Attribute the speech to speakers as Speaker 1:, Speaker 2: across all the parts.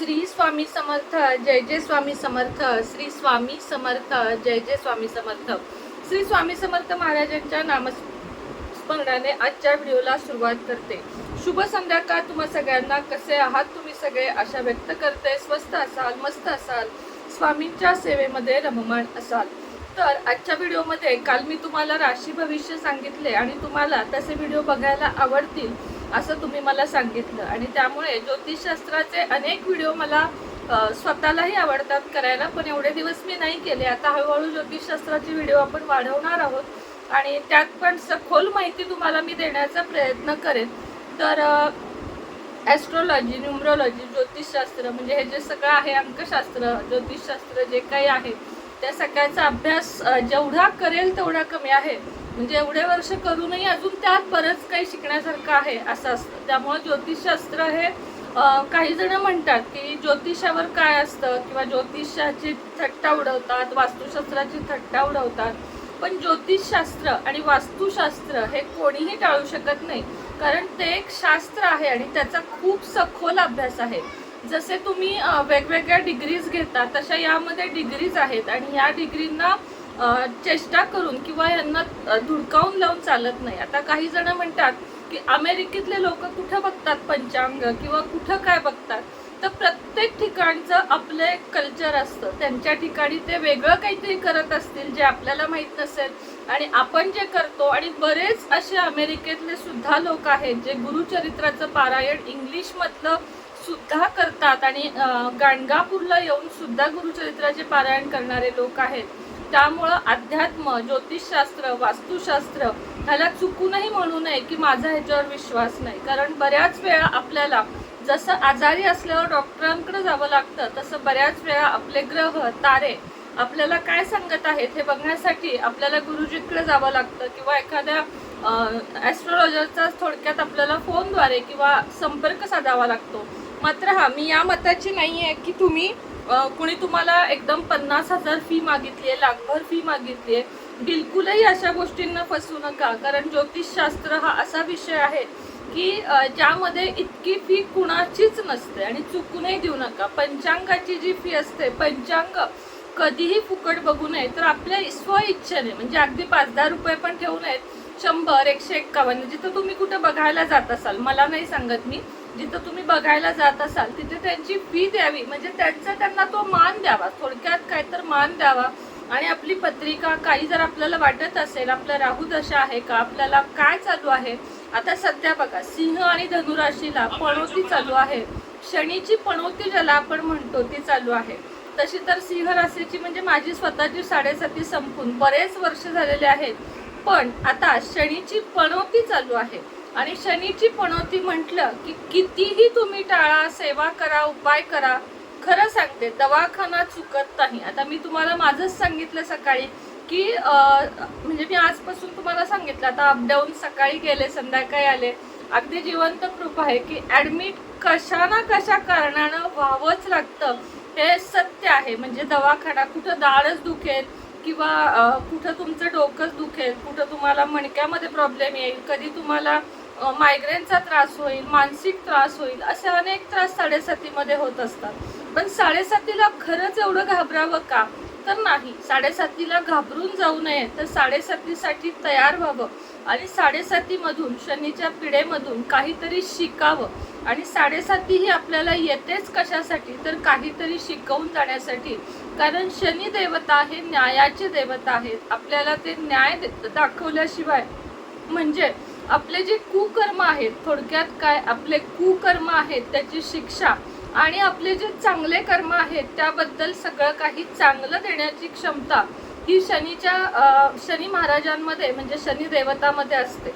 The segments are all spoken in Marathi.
Speaker 1: श्री स्वामी समर्थ जय जय स्वामी समर्थ श्री स्वामी समर्थ जय जय स्वामी समर्थ. श्री स्वामी समर्थ महाराजांच्या नामस्मरणाने आजच्या व्हिडिओला सुरुवात करते. शुभ संध्याकाळ तुम्हा सगळ्यांना. कसे आहात तुम्ही सगळे? आशा व्यक्त करते. स्वस्त असाल मस्त असाल. स्वामींच्या सेवेमध्ये रममाण असाल. तर आजच्या व्हिडिओमध्ये काल मी तुम्हाला राशी भविष्य सांगितले आणि तुम्हाला तसे व्हिडिओ बघायला आवडतील असं तुम्ही मला सांगितलं. आणि त्यामुळे ज्योतिषशास्त्राचे अनेक व्हिडिओ मला स्वतःलाही आवडतात करायला पण एवढे दिवस मी नाही केले. आता हळूहळू ज्योतिषशास्त्राचे व्हिडिओ आपण वाढवणार आहोत आणि त्यात पण सखोल माहिती तुम्हाला मी देण्याचा प्रयत्न करेन. तर ॲस्ट्रॉलॉजी न्युमरॉलॉजी ज्योतिषशास्त्र म्हणजे हे जे सगळं आहे अंकशास्त्र ज्योतिषशास्त्र जे काही आहे त्या सगळ्याचा अभ्यास जेवढा करेल तेवढा कमी आहे. म्हणजे एवढे वर्ष करूनही अजून त्यात बरंच काही शिकण्यासारखं आहे असं असतं. त्यामुळे ज्योतिषशास्त्र हे काही जण म्हणतात की ज्योतिषावर काय असतं किंवा ज्योतिषाची थट्टा उडवतात वास्तुशास्त्राची थट्टा उडवतात. पण ज्योतिषशास्त्र आणि वास्तुशास्त्र हे कोणीही टाळू शकत नाही. कारण ते एक शास्त्र आहे आणि त्याचा खूप सखोल अभ्यास आहे. जसे तुम्ही वेगवेगळ्या डिग्रीज घेता तशा यामध्ये डिग्रीज आहेत आणि या डिग्रींना चेष्टा करून किंवा यांना धुडकावून लावून चालत नाही. आता काही जण म्हणतात की अमेरिकेतले लोक कुठं बघतात पंचांग किंवा कुठं काय बघतात? तर प्रत्येक ठिकाणचं आपलं एक कल्चर असतं. त्यांच्या ठिकाणी ते वेगळं काहीतरी करत असतील जे आपल्याला माहीत नसेल. आणि आपण जे करतो आणि बरेच असे अमेरिकेतले सुद्धा लोक आहेत जे गुरुचरित्राचं पारायण इंग्लिशमधलं सुद्धा करतात आणि गाणगापूरला येऊन सुद्धा गुरुचरित्राचे पारायण करणारे लोक आहेत. त्यामुळं अध्यात्म ज्योतिषशास्त्र वास्तुशास्त्र ह्याला चुकूनही म्हणू नये की माझा ह्याच्यावर विश्वास नाही. कारण बऱ्याच वेळा आपल्याला जसं आजारी असल्यावर डॉक्टरांकडे जावं लागतं तसं बऱ्याच वेळा आपले ग्रह तारे आपल्याला काय सांगत आहेत हे बघण्यासाठी आपल्याला गुरुजीकडे जावं लागतं किंवा एखाद्या ॲस्ट्रॉलॉजरचा थोडक्यात आपल्याला फोनद्वारे किंवा संपर्क साधावा लागतो. मात्र हा मी या मताची नाही आहे की तुम्ही कुणी तुम्हाला एकदम पन्नास हजार फी मागितली आहे लाखभर फी मागितली आहे बिलकुलही अशा गोष्टींना फसू नका. कारण ज्योतिषशास्त्र हा असा विषय आहे की ज्यामध्ये इतकी फी कुणाचीच नसते आणि चुकूनही देऊ नका. पंचांगाची जी फी असते पंचांग कधीही फुकट बघू नये. तर आपल्या स्व इच्छेने म्हणजे अगदी पाच दहा रुपये पण ठेवू नयेत शंभर एकशे एक्कावन्न जिथं तुम्ही कुठं बघायला जात असाल मला नाही सांगत मी जिथं तुम्ही बघायला जात असाल तिथे त्यांची फी द्यावी. म्हणजे त्यांचा त्यांना तो मान द्यावा. थोडक्यात काय तर मान द्यावा. आणि आपली पत्रिका काही जर आपल्याला वाटत असेल आपलं राहू दशा आहे का आपल्याला काय चालू आहे आता सध्या बघा सिंह आणि धनुराशीला पणोती चालू आहे. शनीची पणोती ज्याला आपण म्हणतो ती चालू आहे. तशी तर सिंह राशीची म्हणजे माझी स्वतःची साडेसाती संपून बरेच वर्ष झालेले आहेत. पण आता शनीची पणोती चालू आहे. आणि शनीची पणोती म्हटलं की कितीही तुम्ही टाळा सेवा करा उपाय करा खरं सांगते दवाखाना चुकत नाही. आता मी तुम्हाला माझंच सांगितलं सकाळी की म्हणजे मी आजपासून तुम्हाला सांगितलं आता अपडाऊन सकाळी गेले संध्याकाळी आले. अगदी जिवंत प्रूफ आहे की ॲडमिट कशा ना कशा कारणानं व्हावंच लागतं हे सत्य आहे. म्हणजे दवाखाना कुठं दाढच दुखेल किंवा कुठं तुमचं डोकंच दुखेल कुठं तुम्हाला मणक्यामध्ये प्रॉब्लेम येईल कधी तुम्हाला मायग्रेनचा त्रास होईल मानसिक त्रास होईल असे अनेक त्रास साडेसातीमध्ये होत असतात. पण साडेसातीला खरंच एवढं घाबरावं का? तर नाही. साडेसातीला घाबरून जाऊ नये. तर साडेसातीसाठी तयार व्हावं. आणि साडेसातीमधून शनीच्या पिढेमधून काहीतरी शिकावं. आणि साडेसाती ही आपल्याला येतेच कशासाठी? तर काहीतरी शिकवून जाण्यासाठी. कारण शनी देवता हे न्यायाचे देवता आहेत. आपल्याला ते न्याय दाखवल्याशिवाय. म्हणजे आपले जे कुकर्म आहेत थोडक्यात काय आपले कुकर्म आहेत त्याची शिक्षा आणि आपले जे चांगले कर्म आहेत त्याबद्दल सगळं काही चांगलं देण्याची क्षमता ही शनीच्या शनी महाराजांमध्ये म्हणजे शनी देवतामध्ये असते.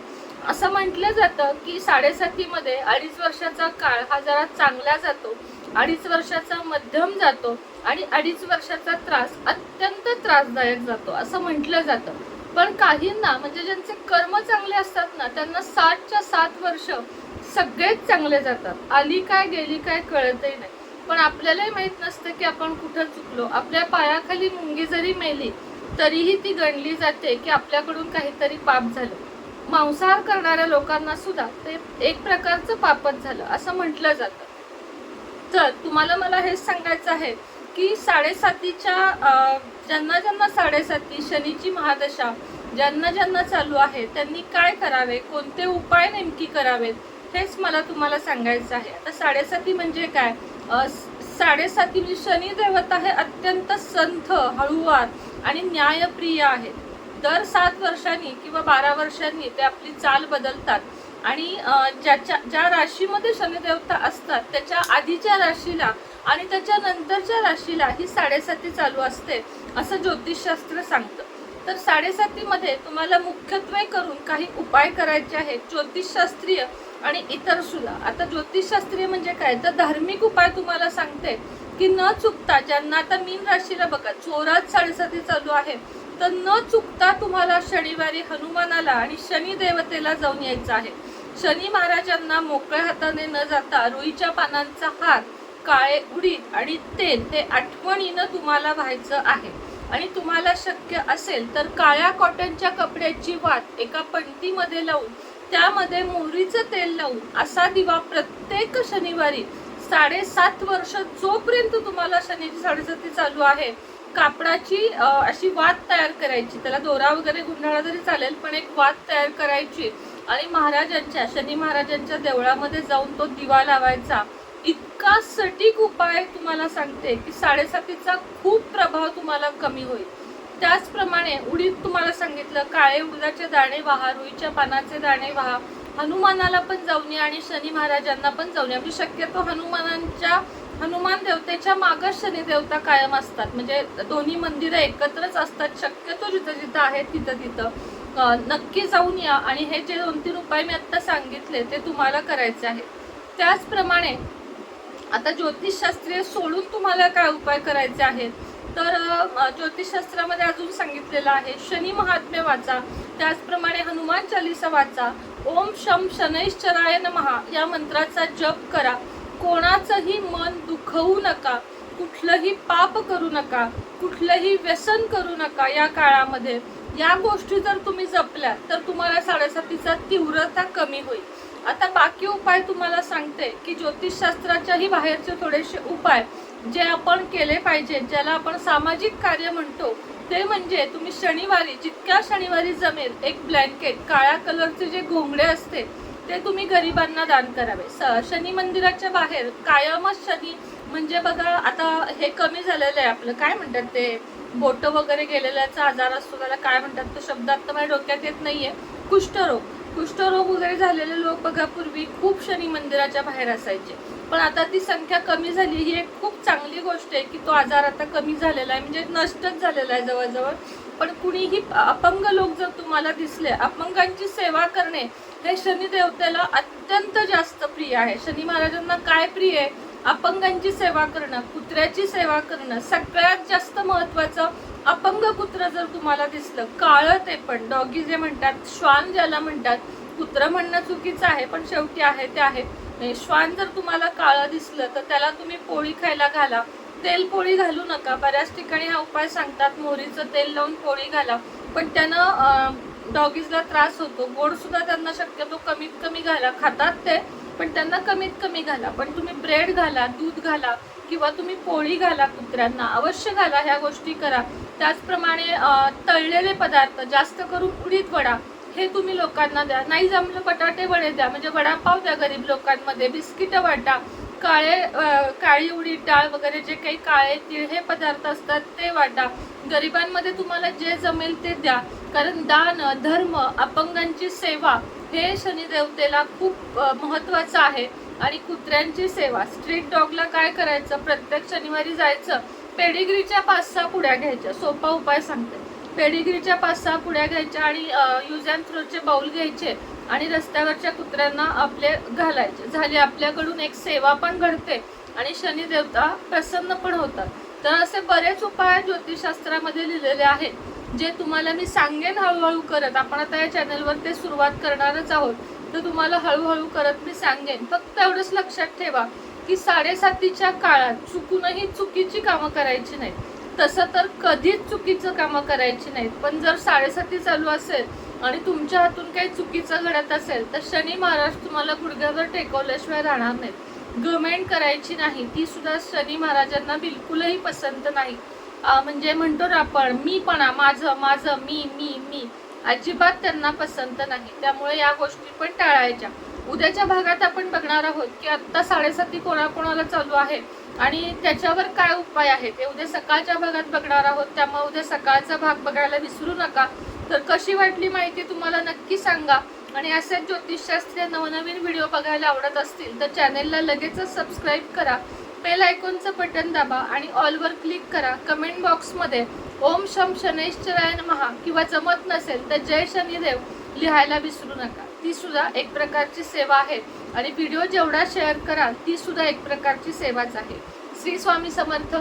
Speaker 1: असं म्हटलं जातं की साडेसातीमध्ये अडीच वर्षाचा काळ हा जरा चांगला जातो अडीच वर्षाचा मध्यम जातो आणि अडीच वर्षाचा त्रास अत्यंत त्रासदायक जातो असं म्हटलं जातं. पण काहींना म्हणजे ज्यांचे कर्म चांगले असतात ना त्यांना सातच्या सात वर्ष सगळेच चांगले जातात. आली काय गेली काय कळतही नाही. पण आपल्यालाही माहीत नसतं की आपण कुठं चुकलो. आपल्या पायाखाली मुंगी जरी मेली तरीही ती गणली जाते की आपल्याकडून काहीतरी पाप झालं. मांसाहार करणाऱ्या लोकांना सुद्धा ते एक प्रकारचं पापच झालं असं म्हटलं जातं. तर तुम्हाला मला हेच सांगायचं आहे की साडेसातीच्या ज्यांना ज्यांना साडेसाती शनीची महादशा ज्यांना ज्यांना चालू आहे त्यांनी काय करावे कोणते उपाय नेमकी करावेत हेच मला तुम्हाला सांगायचं आहे. आता साडेसाती म्हणजे काय? साडेसाती म्हणजे शनी देवता हे अत्यंत संथ हळूवार आणि न्यायप्रिय आहेत. दर सात वर्षांनी किंवा बारा वर्षांनी ते आपली चाल बदलतात. आणि ज्याच्या ज्या राशीमध्ये शनिदेवता असतात त्याच्या आधीच्या राशीला आणि त्याच्या नंतरच्या राशीला ही साडेसाती चालू असते. असं ज्योतिषशास्त्र सांगतं. तर साडेसातीमध्ये तुम्हाला मुख्यत्वे करून काही उपाय करायचे आहेत ज्योतिषशास्त्रीय आणि इतर सुद्धा आता ज्योतिषशास्त्रीय म्हणजे काय? तर धार्मिक उपाय तुम्हाला सांगते की न चुकता ज्यांना आता मीन राशीला बघा जोरात साडेसाती चालू आहे तर न चुकता तुम्हाला शनिवारी हनुमानाला आणि शनी देवतेला जाऊन यायचं आहे. शनी महाराजांना मोकळ्या हाताने न जाता रुईच्या पानांचा हात काळे उडीद आणि तेल हे आठवणीनं तुम्हाला व्हायचं आहे. आणि तुम्हाला शक्य असेल तर काळ्या कॉटनच्या कपड्याची वात एका पंटीमध्ये लावून त्यामध्ये मोहरीचं तेल लावून असा दिवा प्रत्येक शनिवारी साडेसात वर्ष जोपर्यंत तुम्हाला शनीची साडेसाती चालू आहे कापडाची अशी वात तयार करायची. त्याला दोरा वगैरे गुंडाळा तरी चालेल पण एक वात तयार करायची. आणि महाराजांच्या शनी महाराजांच्या देवळामध्ये जाऊन तो दिवा लावायचा. इतका सटीक उपाय तुम्हाला सांगते की साडेसातीचा खूप प्रभाव तुम्हाला कमी होईल. त्याचप्रमाणे उडीद तुम्हाला सांगितलं काळे उडदाचे दाणे वाहा रुईच्या पानाचे दाणे वाहा. हनुमानाला पण जाऊन या आणि शनी महाराजांना पण जाऊन या. म्हणजे शक्यतो हनुमानांच्या हनुमान देवतेच्या मागच शनी देवता कायम असतात. म्हणजे दोन्ही मंदिरं एकत्रच असतात. शक्यतो जिथं जिथं आहेत तिथं तिथं. नक्की जाऊन या. आणि हे जे दोन तीन उपाय मी आत्ता सांगितले ते तुम्हाला करायचे आहेत. त्याचप्रमाणे आता ज्योतिषशास्त्रीय सोडून तुम्हाला काय उपाय करायचे आहेत? तर ज्योतिषशास्त्रामध्ये अजून सांगितलेलं आहे शनी महात्म्य वाचा त्याचप्रमाणे हनुमान चालिसा वाचा ओम शम शनैश्चराय नमहा या मंत्राचा जप करा. कोणाचंही मन दुखवू नका कुठलंही पाप करू नका कुठलंही व्यसन करू नका या काळामध्ये. या गोष्टी जर तुम्ही जपल्या तर तुम्हाला साडेसातीचा तीव्रता कमी होईल. आता बाकी उपाय तुम्हाला सांगते की ज्योतिषशास्त्राच्याही बाहेरचे थोडेसे उपाय जे आपण केले पाहिजे ज्याला आपण सामाजिक कार्य म्हणतो ते म्हणजे तुम्ही शनिवारी जितक्या शनिवारी जमेल एक ब्लँकेट काळ्या कलरचे जे घोंगडे असते ते तुम्ही गरिबांना दान करावे. स- शनी मंदिराच्या बाहेर कायमच शनी म्हणजे बघा आता हे कमी झालेलं आहे आपलं काय म्हणतात ते? बोट वगैरे गेलेल्याचा आजार असतो त्याला काय म्हणतात? तो शब्द तर माझ्या डोक्यात येत नाही आहे कुष्ठरोग. कुष्ठरोग वगैरे झालेले लोक बघा पूर्वी खूप शनी मंदिराच्या बाहेर असायचे. पण आता ती संख्या कमी झाली ही एक खूप चांगली गोष्ट आहे की तो आजार आता कमी झालेला आहे. म्हणजे नष्टच झालेला आहे जवळजवळ. पण कुणीही अपंग लोक जर तुम्हाला दिसले अपंगांची सेवा करणे हे शनी देवतेला अत्यंत जास्त प्रिय आहे. शनी महाराजांना काय प्रिय आहे? अपंगांची सेवा करणं कुत्र्याची सेवा करणं सगळ्यात जास्त महत्वाचं अपंग कुत्रं जर तुम्हाला दिसलं काळं ते पण डॉगी जे म्हणतात श्वान ज्याला म्हणतात कुत्रं म्हणणं चुकीचं आहे पण शेवटी आहे ते आहे. श्वान जर तुम्हाला काळं दिसलं तर त्याला तुम्ही पोळी खायला घाला. तेल पोळी घालू नका. बऱ्याच ठिकाणी हा उपाय सांगतात मोहरीचं तेल लावून पोळी घाला. पण त्यानं डॉगीजला त्रास होतो. गोड सुद्धा त्यांना शक्यतो कमीत कमी घाला. खातात ते. पण त्यांना कमीत कमी घाला. पण तुम्ही ब्रेड घाला दूध घाला किंवा तुम्ही पोळी घाला कुत्र्यांना अवश्य घाला ह्या गोष्टी करा. त्याचप्रमाणे तळलेले पदार्थ जास्त करून उडीद वडा हे तुम्ही लोकांना द्या. नाही जमलं बटाटे वडे द्या. म्हणजे वडापाव द्या गरीब लोकांमध्ये बिस्किटं वाटा. काळे काळी उडीद डाळ वगैरे जे काही काळे तीळ हे पदार्थ असतात ते वाटा. गरिबांमध्ये तुम्हाला जे जमेल ते द्या. कारण दान धर्म अपंगांची सेवा हे शनिदेवतेला खूप महत्त्वाचं महत्वाचं आहे. आणि कुत्र्यांची सेवा. स्ट्रीट डॉगला काय करायचं? प्रत्येक शनिवारी जायचं. पेडिग्रीच्या पाच सहा पुड्या घ्यायच्या. सोपा उपाय सांगते. पेडिग्रीच्या पाच सहा पुड्या घ्यायच्या आणि यूज अँड थ्रोचे बाउल घ्यायचे आणि रस्त्यावरच्या कुत्र्यांना आपले घालायचे. झाले आपल्याकडून एक सेवा पण घडते आणि शनिदेवता प्रसन्न पण होतात. तर असे बरेच उपाय ज्योतिषशास्त्रामध्ये लिहिलेले आहेत जे तुम्हाला मी सांगेन हळूहळू करत. आपण आता या चॅनलवर ते सुरुवात करणारच आहोत. तर तुम्हाला हळूहळू करत मी सांगेन. फक्त एवढंच लक्षात ठेवा की साडेसातीच्या काळात चुकूनही चुकीची कामं करायची नाहीत. तसं तर कधीच चुकीचं कामं करायची नाहीत. पण जर साडेसाती चालू असेल आणि तुमच्या हातून काही चुकीचं घडत असेल तर शनी महाराज तुम्हाला गुडघ्यावर टेकवल्याशिवाय राहणार नाहीत. गमेंट करायची नाही ती सुद्धा शनी महाराजांना बिलकुलही पसंत नाही. म्हणजे म्हणतो ना आपण मीपणा माझं माझं मी मी मी. अजिबात त्यांना पसंत नाही. त्यामुळे या गोष्टी पण टाळायच्या. उद्याच्या भागात आपण बघणार आहोत की आत्ता साडेसाती कोणाकोणाला चालू आहे. आणि त्याच्यावर काय उपाय आहे ते उद्या सकाळच्या भागात बघणार आहोत. त्यामुळे उद्या सकाळचा भाग बघायला विसरू नका. तर कशी वाटली माहिती तुम्हाला नक्की सांगा. आणि असेच ज्योतिषशास्त्रीय नवनवीन व्हिडिओ बघायला आवडत असतील तर चॅनेलला लगेचच सबस्क्राईब करा. बेल आयकॉनचं बटन दाबा आणि ऑलवर क्लिक करा. कमेंट बॉक्समध्ये ओम शम शनैश्चराय महा किंवा जमत नसेल तर जय शनिदेव लिहायला विसरू नका. ती सुद्धा एक प्रकारची सेवा आहे. आणि व्हिडिओ जेवढा शेअर कराल ती सुद्धा एक प्रकारची सेवाच आहे. श्री स्वामी समर्थ.